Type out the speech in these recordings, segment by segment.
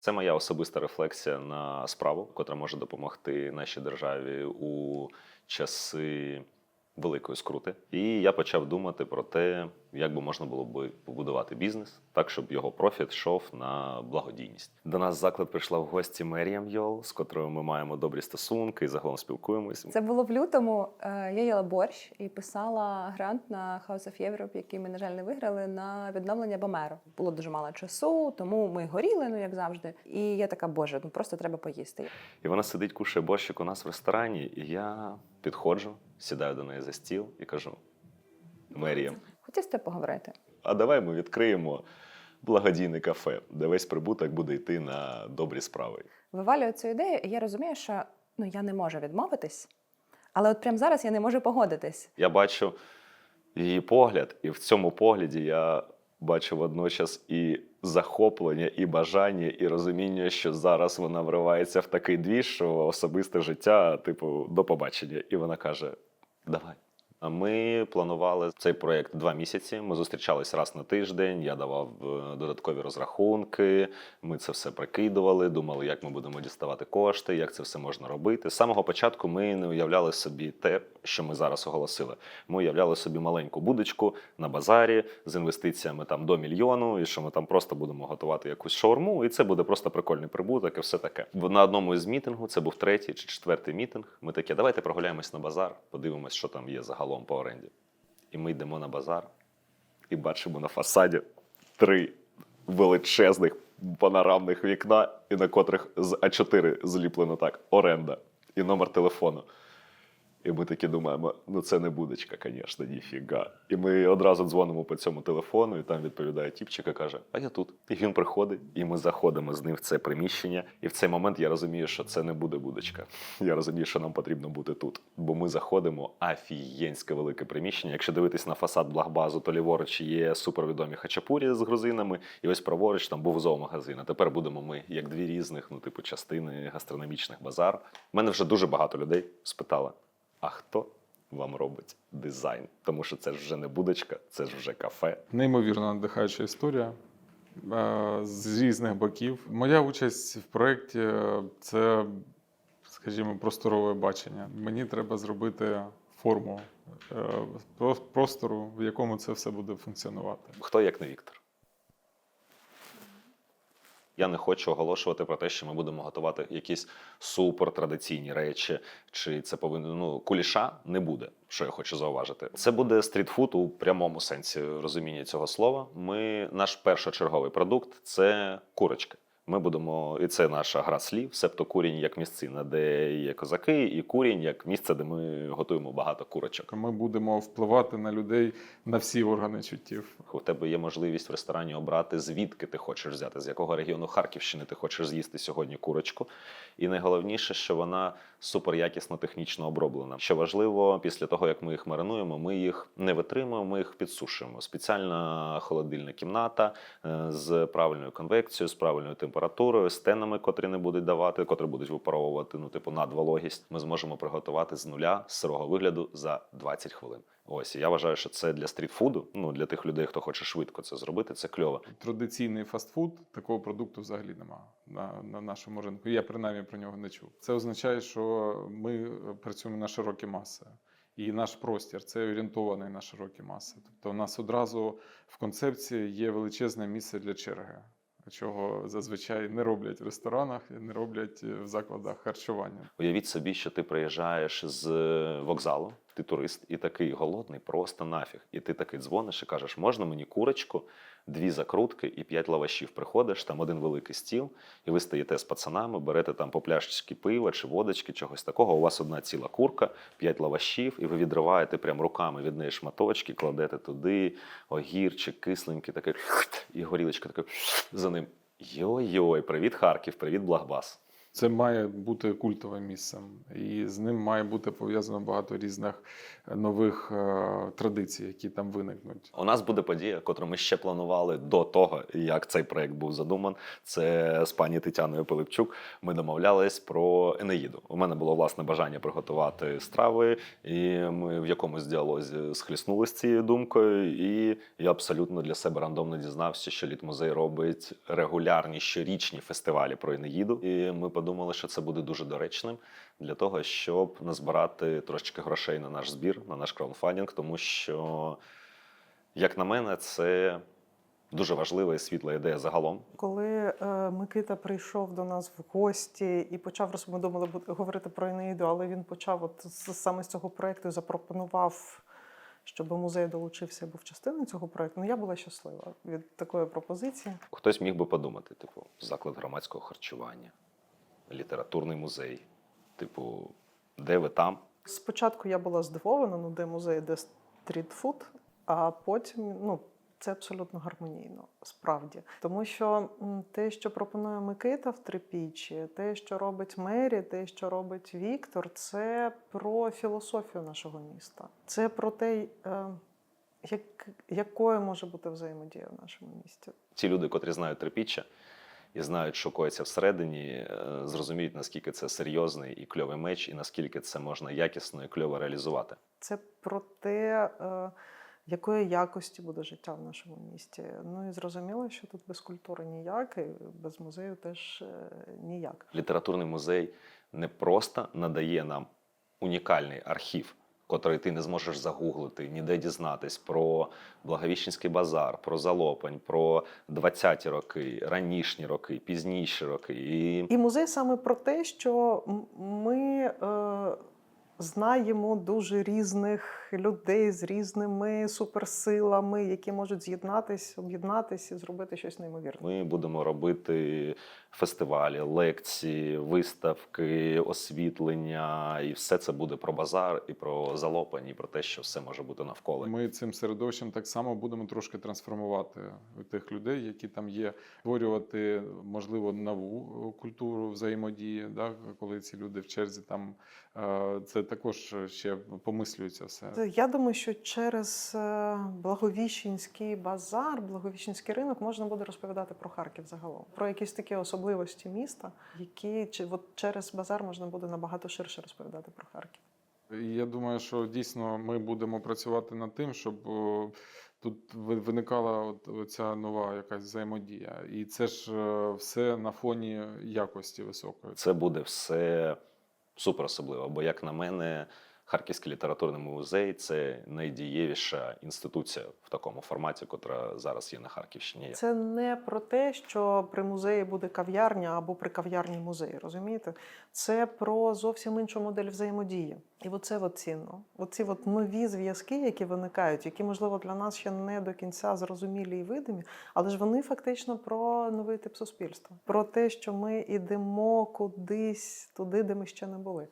Це моя особиста рефлексія на справу, котра може допомогти нашій державі у часи великої скрути. І я почав думати про те, як би можна було би побудувати бізнес так, щоб його профіт йшов на благодійність. До нас в заклад прийшла в гості Меріам Йол, з котрою ми маємо добрі стосунки і загалом спілкуємось. Це було в лютому. Е, Я їла борщ і писала грант на House of Europe, який ми, на жаль, не виграли, на відновлення Бомеру. Було дуже мало часу, тому ми горіли, ну як завжди. І я така, боже, ну просто треба поїсти. І вона сидить, кушає борщик у нас в ресторані, і я підходжу, сідаю до неї за стіл і кажу: Меріям, Хотів з поговорити. а давай ми відкриємо благодійне кафе, де весь прибуток буде йти на добрі справи. Вивалюю цю ідею, і я розумію, що ну я не можу відмовитись, але от прямо зараз я не можу погодитись. Я бачу її погляд, і в цьому погляді я бачу водночас і захоплення, і бажання, і розуміння, що зараз вона вривається в такий двіж, що особисте життя, типу, до побачення. І вона каже: Давай. Ми планували цей проєкт два місяці. Ми зустрічались раз на тиждень. Я давав е, додаткові розрахунки. Ми це все прикидували, думали, як ми будемо діставати кошти, як це все можна робити. З самого початку ми не уявляли собі те, що ми зараз оголосили. Ми уявляли собі маленьку будочку на базарі з інвестиціями там до мільйону, і що ми там просто будемо готувати якусь шаурму, і це буде просто прикольний прибуток, і все таке. На одному із мітингу, це був третій чи четвертий мітинг. Ми такі, давайте прогуляємось на базар, подивимось, що там є загалом по оренді. І ми йдемо на базар і бачимо на фасаді три величезних панорамних вікна, і на котрих з А4 зліплено так: оренда і номер телефону. І ми такі думаємо, ну це не будочка, звісно, ніфіга. І ми одразу дзвонимо по цьому телефону, і там відповідає тіпчик і каже: А я тут. І він приходить, і ми заходимо з ним в це приміщення. І в цей момент я розумію, що це не буде будочка. Я розумію, що нам потрібно бути тут. Бо ми заходимо афієнське велике приміщення. Якщо дивитись на фасад Благбазу, то ліворуч є супервідомі хачапурі з грузинами, і ось праворуч там був зоомагазин. А тепер будемо ми як дві різних, ну типу, частини гастрономічних базар. У мене вже дуже багато людей спитало. А хто вам робить дизайн? Тому що це ж вже не будочка, це ж вже кафе. Неймовірно надихаюча історія е, з різних боків. Моя участь в проєкті е, це, скажімо, просторове бачення. Мені треба зробити форму е, простору, в якому це все буде функціонувати. Хто як не Віктор? Я не хочу оголошувати про те, що ми будемо готувати якісь супертрадиційні речі, чи це повинно ну куліша не буде. Що я хочу зауважити. Це буде стрітфуд у прямому сенсі розуміння цього слова. Ми наш першочерговий продукт це курочки. Ми будемо, і це наша гра слів, себто курінь як місцина, де є козаки, і курінь як місце, де ми готуємо багато курочок. Ми будемо впливати на людей на всі органи чуттів. У тебе є можливість в ресторані обрати, звідки ти хочеш взяти, з якого регіону Харківщини ти хочеш з'їсти сьогодні курочку. І найголовніше, що вона суперякісно технічно оброблена. Що важливо, після того як ми їх маринуємо, ми їх не витримуємо, ми їх підсушуємо. Спеціальна холодильна кімната е, з правильною конвекцією, з правильною температурою, стенами, котрі не будуть давати, котрі будуть випаровувати ну, типу надвологість. Ми зможемо приготувати з нуля сирого вигляду за 20 хвилин. Ось я вважаю, що це для стрітфуду, ну для тих людей, хто хоче швидко це зробити, це кльово. Традиційний фастфуд такого продукту взагалі немає на, на нашому ринку. Я принаймні про нього не чув. Це означає, що ми працюємо на широкі маси. І наш простір це орієнтований на широкі маси. Тобто, у нас одразу в концепції є величезне місце для черги, чого зазвичай не роблять в ресторанах, і не роблять в закладах харчування. Уявіть собі, що ти приїжджаєш з е, вокзалу, ти турист, і такий голодний, просто нафіг. І ти такий дзвониш і кажеш, можна мені курочку, дві закрутки і п'ять лавашів. Приходиш, там один великий стіл, і ви стоїте з пацанами, берете там по пляшечки пива чи водочки, чогось такого. У вас одна ціла курка, п'ять лавашів, і ви відриваєте прям руками від неї шматочки, кладете туди, огірчик, кисленький, такий, і горілочка така за ним. Йой-йой, привіт, Харків, привіт, Благбас. Це має бути культовим місцем, і з ним має бути пов'язано багато різних е, нових е, традицій, які там виникнуть. У нас буде подія, котру ми ще планували до того, як цей проект був задуман. Це з пані Тетяною Пилипчук. Ми домовлялись про Енеїду. У мене було власне бажання приготувати страви, і ми в якомусь діалозі схліснулися цією думкою. І я абсолютно для себе рандомно дізнався, що літмузей робить регулярні щорічні фестивалі про Енеїду. І ми подумали, що це буде дуже доречним для того, щоб назбирати трошечки грошей на наш збір, на наш краудфандинг, тому що. Як на мене, це дуже важлива і світла ідея загалом. Коли е, Микита прийшов до нас в гості і почав ми думали говорити про Енеїду, але він почав от саме з цього проекту запропонував, щоб музей долучився був частиною цього проекту. Ну я була щаслива від такої пропозиції. Хтось міг би подумати: типу, заклад громадського харчування, літературний музей. Типу, де ви там? Спочатку я була здивована, ну де музей, де стрітфуд, а потім ну. Це абсолютно гармонійно, справді. Тому що те, що пропонує Микита в трипічі, те, що робить Мері, те, що робить Віктор, це про філософію нашого міста. Це про те, е, як, якою може бути взаємодія в нашому місті. Ті люди, котрі знають трипіччя і знають, що коїться всередині, е, зрозуміють, наскільки це серйозний і кльовий меч, і наскільки це можна якісно і кльово реалізувати. Це про те, е, якої якості буде життя в нашому місті. Ну і зрозуміло, що тут без культури ніяк, і без музею теж е, ніяк. Літературний музей не просто надає нам унікальний архів, котрий ти не зможеш загуглити, ніде дізнатись про Благовіщенський базар, про Залопань, про 20-ті роки, ранішні роки, пізніші роки. І І музей саме про те, що ми е, знаємо дуже різних людей з різними суперсилами, які можуть з'єднатись, об'єднатися і зробити щось неймовірне. ми будемо робити фестивалі, лекції, виставки, освітлення, і все це буде про базар і про Залопань, і про те, що все може бути навколо. Ми цим середовищем так само будемо трошки трансформувати тих людей, які там є, створювати можливо нову культуру взаємодії, да, коли ці люди в черзі там е, це також ще помислюється все. Я думаю, що через е, Благовіщенський базар, Благовіщенський ринок можна буде розповідати про Харків загалом, про якісь такі особливості міста, які чи от через базар можна буде набагато ширше розповідати про Харків. Я думаю, що дійсно ми будемо працювати над тим, щоб тут виникала от ця нова якась взаємодія, і це ж е, все на фоні якості високої. Це буде все супер особлива. Бо, як на мене, Харківський літературний музей це найдієвіша інституція в такому форматі, котра зараз є на Харківщині. Це не про те, що при музеї буде кав'ярня або при кав'ярні музей, розумієте? Це про зовсім іншу модель взаємодії. І оце от цінно. Оці от нові зв'язки, які виникають, які, можливо, для нас ще не до кінця зрозумілі і видимі, але ж вони фактично про новий тип суспільства, про те, що ми йдемо кудись туди, де ми ще не були.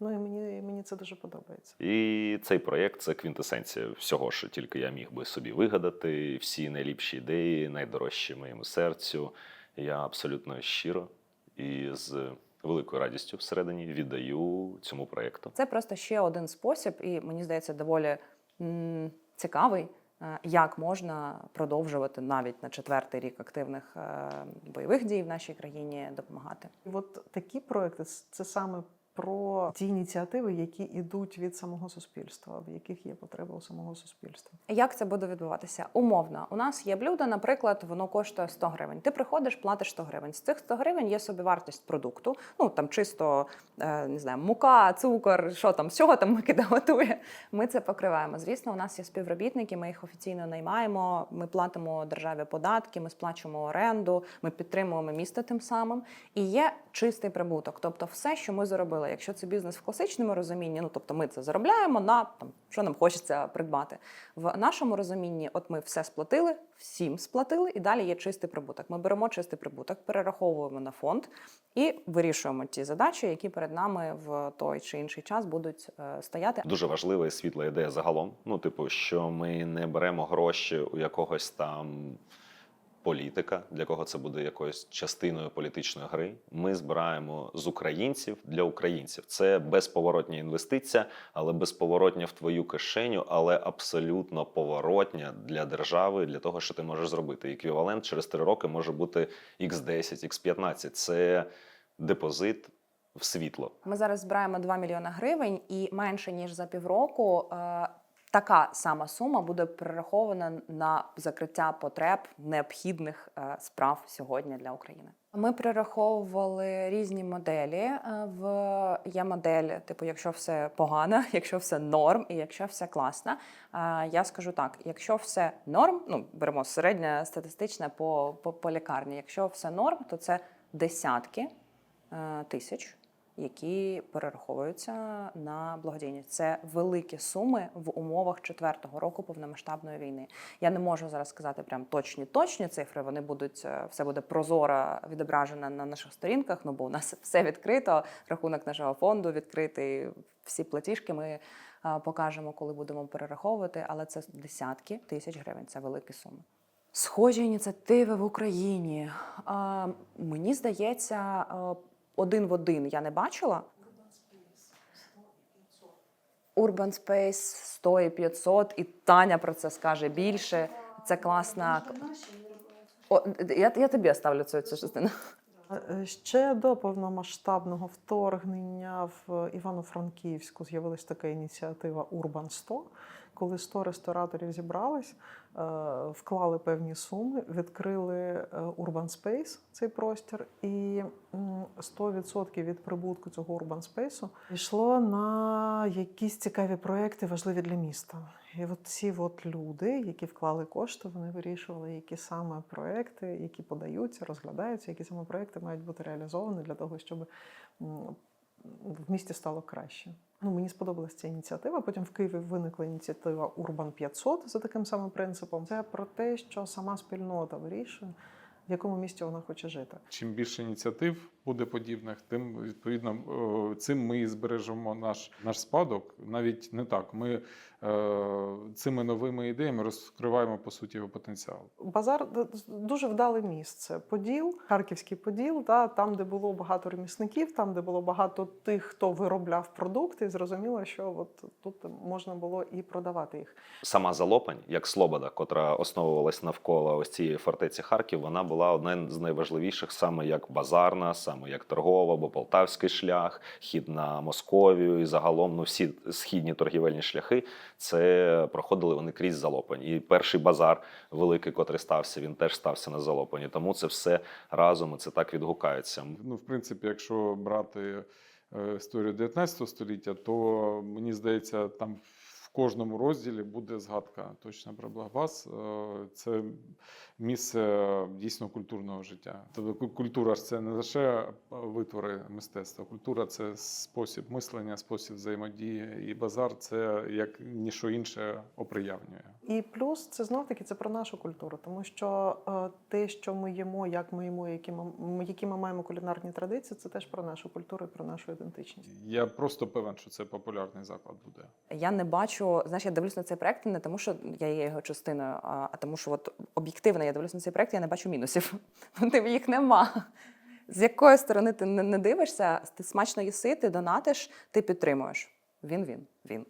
Ну і мені, мені це дуже подобається. І цей проєкт це квінтесенція всього, що тільки я міг би собі вигадати. Всі найліпші ідеї, найдорожчі моєму серцю. Я абсолютно щиро і з великою радістю всередині віддаю цьому проєкту. Це просто ще один спосіб, і мені здається, доволі м, цікавий, е, як можна продовжувати навіть на четвертий рік активних е, бойових дій в нашій країні допомагати. І от такі проекти це саме про ті ініціативи, які йдуть від самого суспільства, в яких є потреба у самого суспільства. Як це буде відбуватися? Умовно, у нас є блюдо, наприклад, воно коштує 100 гривень. Ти приходиш, платиш 100 гривень. З цих 100 гривень є собівартість продукту. Ну там чисто е, не знаю, мука, цукор, що там, з чого там Микита готує. Ми це покриваємо. Звісно, у нас є співробітники, ми їх офіційно наймаємо. Ми платимо державі податки, ми сплачуємо оренду, ми підтримуємо місто тим самим. І є чистий прибуток, тобто все, що ми заробили. Якщо це бізнес в класичному розумінні, ну тобто ми це заробляємо на там, що нам хочеться придбати. В нашому розумінні, от ми все сплатили, всім сплатили, і далі є чистий прибуток. Ми беремо чистий прибуток, перераховуємо на фонд і вирішуємо ті задачі, які перед нами в той чи інший час будуть е, стояти. Дуже важлива і світла ідея загалом. Ну, типу, що ми не беремо гроші у якогось там політика, для кого це буде якоюсь частиною політичної гри. Ми збираємо з українців для українців. Це безповоротня інвестиція, але безповоротня в твою кишеню, але абсолютно поворотня для держави, для того, що ти можеш зробити. Еквівалент через три роки може бути X10, X15. Це депозит в світло. Ми зараз збираємо 2 мільйони гривень, і менше ніж за півроку е, така сама сума буде перерахована на закриття потреб необхідних е, справ сьогодні для України. Ми перераховували різні моделі. Е, В є модель, типу, якщо все погано, якщо все норм, і якщо все класно. Е, Я скажу так: якщо все норм, ну беремо середнє статистичне по, по, по лікарні. Якщо все норм, то це десятки тисяч які перераховуються на благодійність. Це великі суми в умовах четвертого року повномасштабної війни. Я не можу зараз сказати прям точні точні цифри. Вони будуть е, все буде прозоро відображено на наших сторінках. Ну бо у нас все відкрито. Рахунок нашого фонду відкритий. Всі платіжки ми е, покажемо, коли будемо перераховувати. Але це десятки тисяч гривень. Це великі суми. Схожі ініціативи в Україні. Мені здається, е, один в один я не бачила. Urban Space 100 і 500, і Таня про це скаже більше. Це класна. О, я, я тобі оставлю цю, цю частину. Е, Ще до повномасштабного вторгнення в Івано-Франківську з'явилась така ініціатива Урбан 100, коли 100 рестораторів зібрались, вклали певні суми, відкрили е, Urban Space, цей простір, і 100% від прибутку цього Urban Space йшло на якісь цікаві проекти, важливі для міста. І от ці от люди, які вклали кошти, вони вирішували, які саме проекти, які подаються, розглядаються, які саме проекти мають бути реалізовані для того, щоб в місті стало краще. Ну, мені сподобалася ця ініціатива. Потім в Києві виникла ініціатива Урбан 500 за таким самим принципом. Це про те, що сама спільнота вирішує, в якому місті вона хоче жити. Чим більше ініціатив буде подібних, тим відповідно е, цим ми і збережемо наш, наш спадок. Навіть не так. Ми е, цими новими ідеями розкриваємо по суті його потенціал. Базар дуже вдале місце. Поділ, Харківський Поділ, да, там, де було багато ремісників, там, де було багато тих, хто виробляв продукти, і зрозуміло, що от тут можна було і продавати їх. Сама Залопань, як Слобода, котра основувалась навколо ось цієї фортеці Харків, вона була одна з найважливіших саме як базарна, саме як торгова, бо Полтавський шлях, хід на Московію і загалом ну, всі східні торгівельні шляхи це проходили вони крізь Залопань. І перший базар великий, котрий стався, він теж стався на Залопані. Тому це все разом і це так відгукається. Ну, в принципі, якщо брати е, історію 19 століття, то мені здається, там кожному розділі буде згадка точно про Благбас. Е, Це місце дійсно культурного життя. Тобто культура ж це не лише витвори мистецтва, культура це спосіб мислення, спосіб взаємодії, і базар це як ніщо інше оприявнює. І плюс це знов таки це про нашу культуру, тому що е, те, що ми їмо, як ми їмо, які ми, які ми маємо кулінарні традиції, це теж про нашу культуру і про нашу ідентичність. Я просто певен, що це популярний заклад буде. Я не бачу, знаєш, я дивлюсь на цей проект не тому, що я є його частиною, а, а тому, що от об'єктивно я дивлюсь на цей проект, я не бачу мінусів. Ну, типу, їх нема. З якої сторони ти не, не дивишся, ти смачно їси, ти донатиш, ти підтримуєш. Він він він.